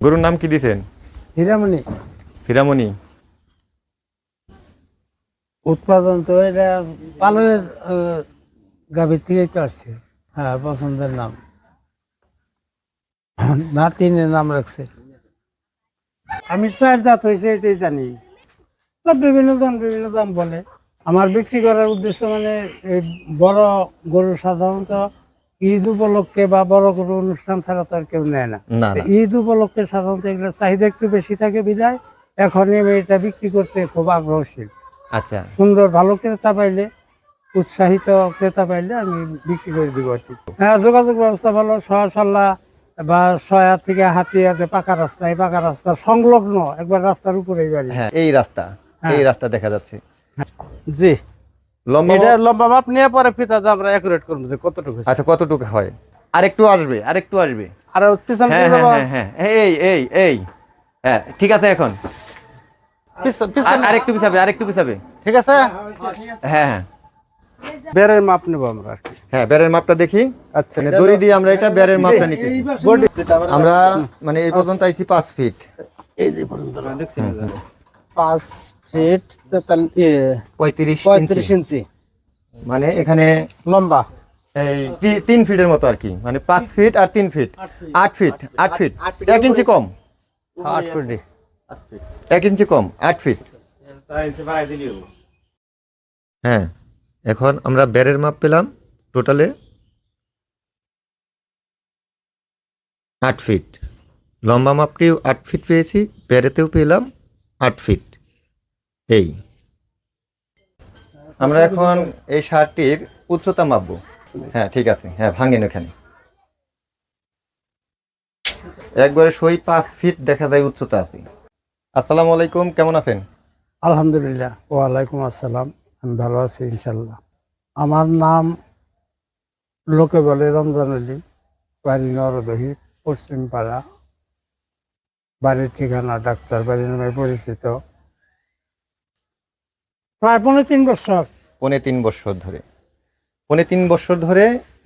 গরুর নাম কি দিছেন? হীরামণি। হীরামণি। উৎপাদন তো এটা পালনের গাভীর থেকেই তো আসছে। হ্যাঁ পছন্দের নাম। নাতিনের নাম রাখছে। আমি চার দাঁত হয়েছে এটাই জানি। বিভিন্ন জন বিভিন্ন দাম বলে। আমার বিক্রি করার উদ্দেশ্য মানে বড় গরু সাধারণত ঈদ উপলক্ষে বা বড় কোনো অনুষ্ঠান ছাড়া তো আর কেউ নেয় না। ঈদ উপলক্ষে সাধারণত এগুলো চাহিদা একটু বেশি থাকে বিদায়। এখন আমি এটা বিক্রি করতে খুব আগ্রহশীল। আচ্ছা। সুন্দর ভালো ক্রেতা পাইলে উৎসাহিত ক্রেতা পাইলে আমি বিক্রি করে দিব আর কি। হ্যাঁ যোগাযোগ ব্যবস্থা ভালো। সহসল্লা বা সয়া থেকে হাতি আছে পাকা রাস্তা। এই পাকা রাস্তা সংলগ্ন একবার রাস্তার উপরেই বাড়ি। হ্যাঁ এই রাস্তা। হ্যাঁ। এই রাস্তা দেখা যাচ্ছে। জি। লম্বা মাপ নিয়ে পরে আমরা কতটুকু আচ্ছা কতটুকু হয়? আসবে আর একটু আসবে। আর হ্যাঁ হ্যাঁ, হ্যাঁ হ্যাঁ এই এই এই। হ্যাঁ ঠিক আছে এখন। আরেকটু আরেকটু ঠিক আছে? হ্যাঁ হ্যাঁ। মাপ আমরা হ্যাঁ মাপটা দেখি। আচ্ছা মানে দড়ি দিয়ে আমরা এটা মাপটা আমরা মানে এই পর্যন্ত ফিট এই যে রেট পঁয়ত্রিশ পঁয়ত্রিশ ইঞ্চি। মানে এখানে লম্বা। এই তিন ফিটের মতো আর কি। মানে পাঁচ ফিট আর তিন ফিট আট ফিট আট ফিট হ্যাঁ, এক ইঞ্চি কম। আট ফিট এক ইঞ্চি কম আট ফিট হ্যাঁ এখন আমরা ব্যারের মাপ পেলাম টোটালে। আট ফিট লম্বা মাপটিও আট ফিট পেয়েছি ব্যারেতেও পেলাম আট ফিট এই। আমরা এখন এই শার্টটির উচ্চতা মাপবো। হ্যাঁ ঠিক আছে। হ্যাঁ ভাঙেন এখানে। একবারে সই পাঁচ ফিট দেখা যায় উচ্চতা আছে। আসসালামু আলাইকুম, কেমন আছেন? আলহামদুলিল্লাহ, ওয়ালাইকুম আসসালাম। আমি ভালো আছি ইনশাল্লাহ আমার নাম লোকে বলে রমজান আলী, বাড়ি নরদহি পশ্চিম পাড়া বাড়ির ঠিকানা ডাক্তার বাড়ি নামে পরিচিত। প্রায় পনেরো তিন বছর। পৌনে তিন বছর ধরে। পৌনে তিন বছর ধরে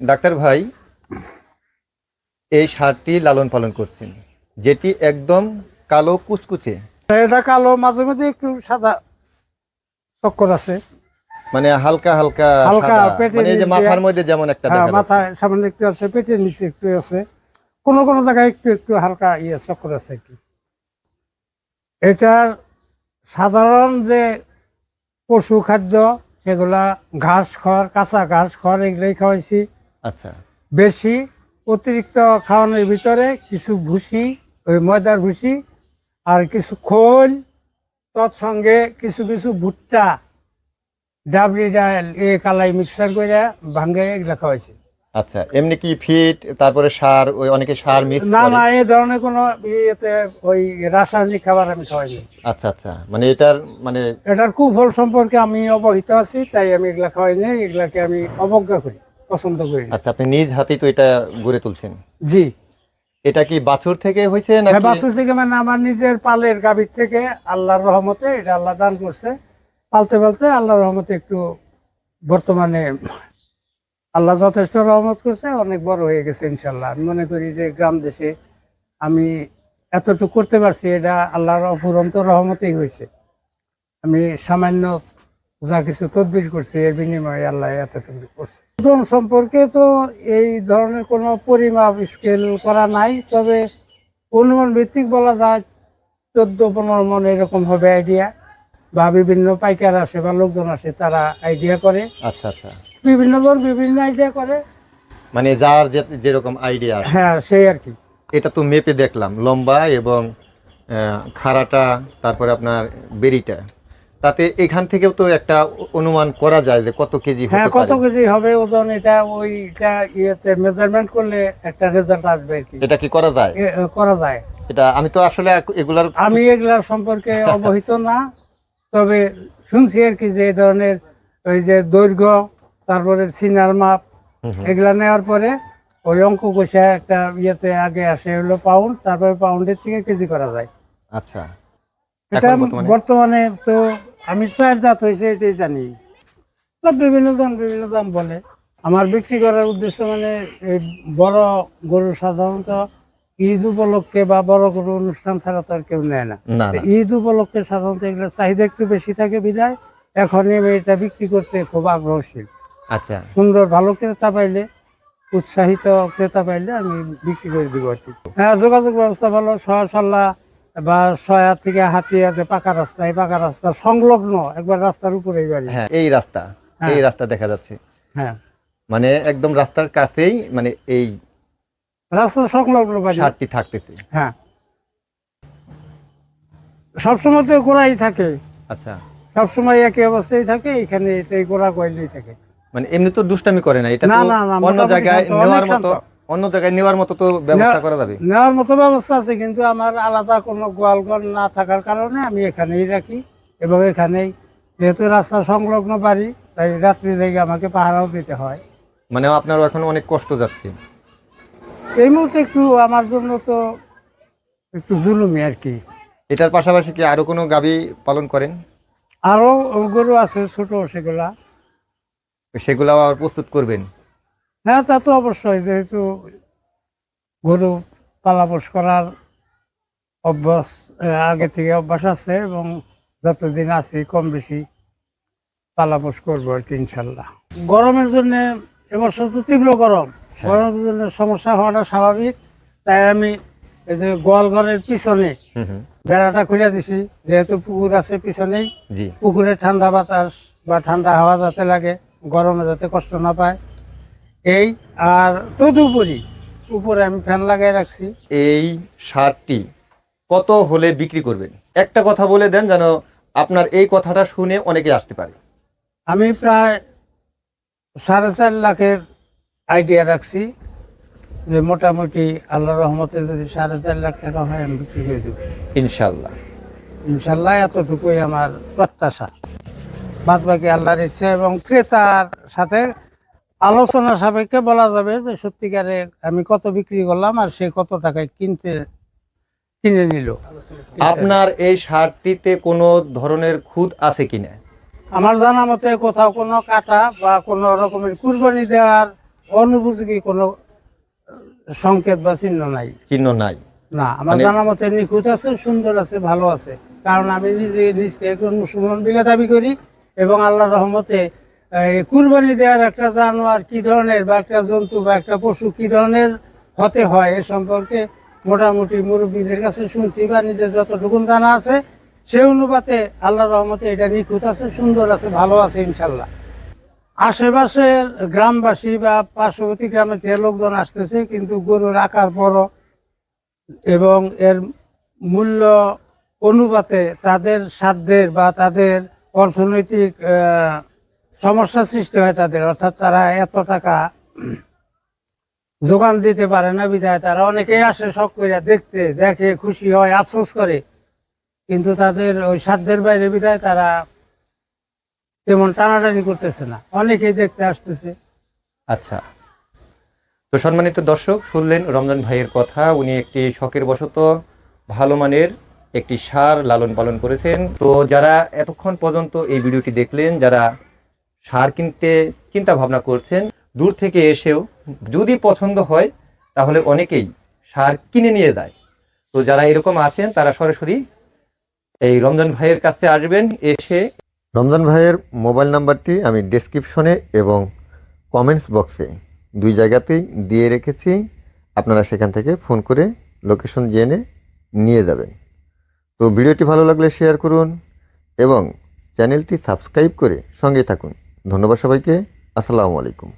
ডাক্তার ভাই এই সারটি লালন পালন করছেন। যেটি একদম কালো কুচকুচে। এটা কালো মাঝে মাঝে একটু সাদা চক্কর আছে। মানে হালকা হালকা হালকা সাদা। পেটের মানে এই যে নিচ মাথার মধ্যে যেমন একটা হ্যাঁ যাচ্ছে। মাথায় সামনে একটু আছে পেটের নিচে একটু আছে। কোনো কোনো জায়গায় একটু একটু হালকা ইয়ে চক্কর আছে কি। এটার সাধারণ যে পশু খাদ্য সেগুলা ঘাস খড় কাঁচা ঘাস খড় এগুলোই খাওয়াইছি। আচ্ছা। বেশি অতিরিক্ত খাওয়ানোর ভিতরে কিছু ভুসি ওই ময়দার ভুসি আর কিছু খোল তৎসঙ্গে কিছু কিছু ভুট্টা ডাবলি ডাল এ কালাই মিক্সার করে ভাঙ্গে এগুলো খাওয়াইছি। আচ্ছা এমনি কি ফিট তারপরে সার ওই অনেকে সার মিক্স না না এই ধরনের কোনো ইয়েতে ওই রাসায়নিক খাবার আমি খাওয়াইনি। আচ্ছা আচ্ছা মানে এটার মানে এটার কুফল সম্পর্কে আমি অবহিত আছি তাই আমি এগুলা খাওয়াইনি এগুলাকে আমি অবজ্ঞা করি পছন্দ করি না। আচ্ছা আপনি নিজ হাতেই তো এটা গড়ে তুলছেন। জি। এটা কি বাছুর থেকে হয়েছে হ্যাঁ নাকি বাছুর থেকে মানে আমার নিজের পালের গাভীর থেকে আল্লাহর রহমতে এটা আল্লাহ দান করছে। পালতে পালতে আল্লাহর রহমতে একটু বর্তমানে আল্লাহ যথেষ্ট রহমত করছে, অনেক বড় হয়ে গেছে ইনশাল্লাহ আমি মনে করি যে গ্রাম দেশে আমি এতটুকু করতে পারছি, এটা আল্লাহর অফুরন্ত রহমতেই হয়েছে। আমি সামান্য যা কিছু তদবির করছি, এর বিনিময়ে আল্লাহ এতটুকু করছে। ওজন সম্পর্কে তো এই ধরনের কোনো পরিমাপ স্কেল করা নাই, তবে অনুমান ভিত্তিক বলা যায়, চোদ্দ পনেরো মন এরকম হবে আইডিয়া বা বিভিন্ন পাইকার আসে বা লোকজন আসে, তারা আইডিয়া করে। আচ্ছা আচ্ছা। বিভিন্ন জন বিভিন্ন আইডিয়া করে। মানে যার যে- যেরকম আইডিয়া হ্যাঁ সেই আর কি। এটা তো মেপে দেখলাম লম্বা এবং আহ, খাড়াটা তারপরে আপনার বেরিটা। তাতে এখান থেকেও তো একটা অনুমান করা যায় যে কত কেজি হ্যাঁ হতে কত পারে। কেজি হবে ওজন এটা ওইটা ইয়েতে মেজারমেন্ট করলে একটা রেজাল্ট আসবে আর কি। এটা কি করা যায়? এ- এ, করা যায়। এটা আমি তো আসলে এক- এগুলার আমি এগুলার সম্পর্কে অবহিত না তবে শুনছি আর কি যে এই ধরনের ওই যে দৈর্ঘ্য তারপরে সিনার মাপ। এগুলা নেওয়ার পরে ওই অঙ্ক কষা একটা ইয়েতে আগে আসে হলো পাউন্ড তারপরে পাউন্ডের থেকে কেজি করা যায়। আচ্ছা। এটা বর্তমানে? তো আমি চার দাঁত হয়েছে এটাই জানি। বিভিন্ন জন বিভিন্ন দাম বলে। আমার বিক্রি করার উদ্দেশ্য মানে এই বড় গরু সাধারণত ঈদ উপলক্ষে বা বড় কোনো অনুষ্ঠান ছাড়া তো আর কেউ নেয় না। ঈদ উপলক্ষে সাধারণত এগুলোর চাহিদা একটু বেশি থাকে বিদায়। এখন আমি এটা বিক্রি করতে খুব আগ্রহশীল। আচ্ছা। সুন্দর ভালো ক্রেতা পাইলে উৎসাহিত ক্রেতা পাইলে আমি বিক্রি করে দিব আর কি। হ্যাঁ যোগাযোগ ব্যবস্থা ভালো সহসল্লা বা সয়া থেকে হাতি আছে পাকা রাস্তা এই পাকা রাস্তা সংলগ্ন একবার রাস্তার উপরেই বাড়ি। হ্যাঁ এই রাস্তা হ্যাঁ। এই রাস্তা দেখা যাচ্ছে। হ্যাঁ। মানে একদম রাস্তার কাছেই মানে এই রাস্তা সংলগ্ন বাড়ি। সারটি থাকতেছে। হ্যাঁ। সবসময় তো গোড়াই থাকে। আচ্ছা। সবসময় একই অবস্থায় থাকে এখানে এই গোড়া কয়েলেই থাকে। মানে এমনি তো দুষ্টামি করে না এটা তো অন্য জায়গায় নেওয়ার মতো অন্য জায়গায় নেওয়ার মতো তো ব্যবস্থা করা যাবে। নেওয়ার মতো ব্যবস্থা আছে কিন্তু আমার আলাদা কোনো গোয়ালঘর না থাকার কারণে আমি এখানেই রাখি এবং এখানেই যেহেতু রাস্তা সংলগ্ন বাড়ি তাই রাত্রি জায়গা আমাকে পাহারাও দিতে হয়। মানে আপনার এখন অনেক কষ্ট যাচ্ছে। এই মুহূর্তে একটু আমার জন্য তো একটু জুলুমি আর কি। এটার পাশাপাশি কি আরও কোনো গাবি পালন করেন? আরও গরু আছে ছোট সেগুলা। সেগুলো আবার প্রস্তুত করবেন? হ্যাঁ তা তো অবশ্যই যেহেতু গরু পালাপোষ করার অভ্যাস আগে থেকে অভ্যাস আছে এবং যতদিন আছি কম বেশি পালাপোষ করব আর কি ইনশাল্লাহ। গরমের জন্য এবছর তো তীব্র গরম। গরমের জন্য সমস্যা হওয়াটা স্বাভাবিক তাই আমি এই যে গোয়াল ঘরের পিছনে বেড়াটা খুলে দিছি যেহেতু পুকুর আছে পিছনেই। পুকুরে ঠান্ডা বাতাস বা ঠান্ডা হাওয়া যাতে লাগে গরমে যাতে কষ্ট না পায়। এই আর তদুপরি উপরে আমি ফ্যান লাগাই রাখছি। এই সারটি কত হলে বিক্রি করবেন? একটা কথা বলে দেন যেন আপনার এই কথাটা শুনে অনেকে আসতে পারে। আমি প্রায় সাড়ে চার লাখের আইডিয়া রাখছি যে মোটামুটি আল্লাহ রহমতে যদি সাড়ে চার লাখ টাকা হয় আমি বিক্রি করে দেবো। ইনশাল্লাহ। ইনশাল্লাহ এতটুকুই আমার প্রত্যাশা। বাদ বাকি আল্লাহর ইচ্ছা এবং ক্রেতার সাথে আলোচনা সাপেক্ষে বলা যাবে যে সত্যিকারে আমি কত বিক্রি করলাম আর সে কত টাকায় কিনতে কিনে নিল। আপনার এই সারটিতে কোনো ধরনের খুদ আছে কিনা আমার জানা মতে কোথাও কোনো কাটা বা কোনো রকমের কুরবানি দেওয়ার অনুপযোগী কোনো সংকেত বা চিহ্ন নাই। চিহ্ন নাই? না আমার মানে- জানা মতে নিখুঁত আছে সুন্দর আছে ভালো আছে। কারণ আমি নিজে নিজকে একজন মুসলমান বিলে দাবি করি এবং আল্লাহ রহমতে কুরবানি দেওয়ার একটা জানোয়ার কি ধরনের বা একটা জন্তু বা একটা পশু কি ধরনের হতে হয় এ সম্পর্কে মোটামুটি মুরব্বীদের কাছে শুনছি বা নিজের যতটুকুন জানা আছে, সে অনুপাতে আল্লাহ রহমতে এটা নিখুঁত আছে, সুন্দর আছে, ভালো আছে ইনশাল্লাহ। আশেপাশের গ্রামবাসী বা পার্শ্ববর্তী গ্রামে থেকে লোকজন আসতেছে, কিন্তু গরুর আকার বড় এবং এর মূল্য অনুপাতে তাদের সাধ্যের বা তাদের অর্থনৈতিক সমস্যা সৃষ্টি হয় তাদের। অর্থাৎ তারা এত টাকা যোগান দিতে পারে না বিধায়। তারা অনেকেই আসে, শখ করে দেখতে, দেখে, খুশি হয়, আফসোস করে। কিন্তু তাদের ওই সাধ্যের বাইরে বিধায় তারা তেমন টানাটানি করতেছে না। অনেকেই দেখতে আসতেছে। আচ্ছা। তো সম্মানিত দর্শক, শুনলেন রমজান ভাইয়ের কথা। উনি একটি শখের বশত ভালো মানের একটি সার লালন পালন করেছেন। তো যারা এতক্ষণ পর্যন্ত এই ভিডিওটি দেখলেন, যারা সার কিনতে চিন্তা ভাবনা করছেন, দূর থেকে এসেও যদি পছন্দ হয়, তাহলে অনেকেই সার কিনে নিয়ে যায়। তো যারা এরকম আছেন, তারা সরাসরি এই রমজান ভাইয়ের কাছে আসবেন, এসে রমজান ভাইয়ের মোবাইল নাম্বারটি আমি ডেসক্রিপশনে এবং কমেন্টস বক্সে দুই জায়গাতেই দিয়ে রেখেছি। আপনারা সেখান থেকে ফোন করে লোকেশন জেনে নিয়ে যাবেন। তো ভিডিওটি ভালো লাগলে শেয়ার করুন এবং চ্যানেলটি সাবস্ক্রাইব করে সঙ্গে থাকুন। ধন্যবাদ সবাইকে। আসসালামু আলাইকুম।